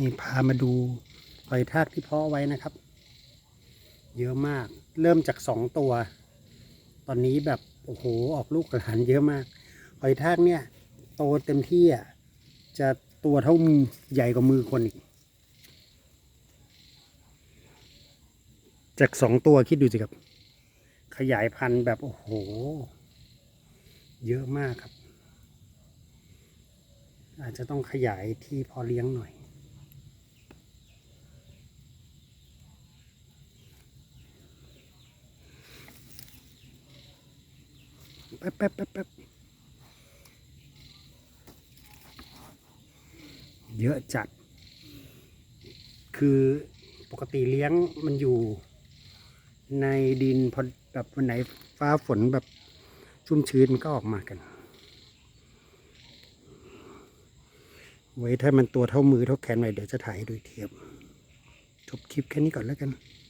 นี่พามาดูหอยทากที่เพาะไว้นะครับ เยอะมาก เริ่มจากสองตัว ตอนนี้แบบโอ้โหออกลูกหลานเยอะมาก หอยทากเนี่ย โตเต็มที่อะจะตัวเท่ามือใหญ่กว่ามือคนอีก จากสองตัวคิดดูสิครับ ขยายพันธุ์แบบโอ้โห เยอะมากครับ อาจจะต้องขยายที่พอเลี้ยงหน่อย แป๊บแป๊บแป๊บแป๊บเยอะจัด คือปกติเลี้ยงมันอยู่ในดินพอแบบวันไหนฟ้าฝนแบบชุ่มชื้นมันก็ออกมากัน ไว้ถ้ามันตัวเท่ามือเท่าแขนหน่อยเดี๋ยวจะถ่ายให้ดูเทียบ จบคลิปแค่นี้ก่อนแล้วกัน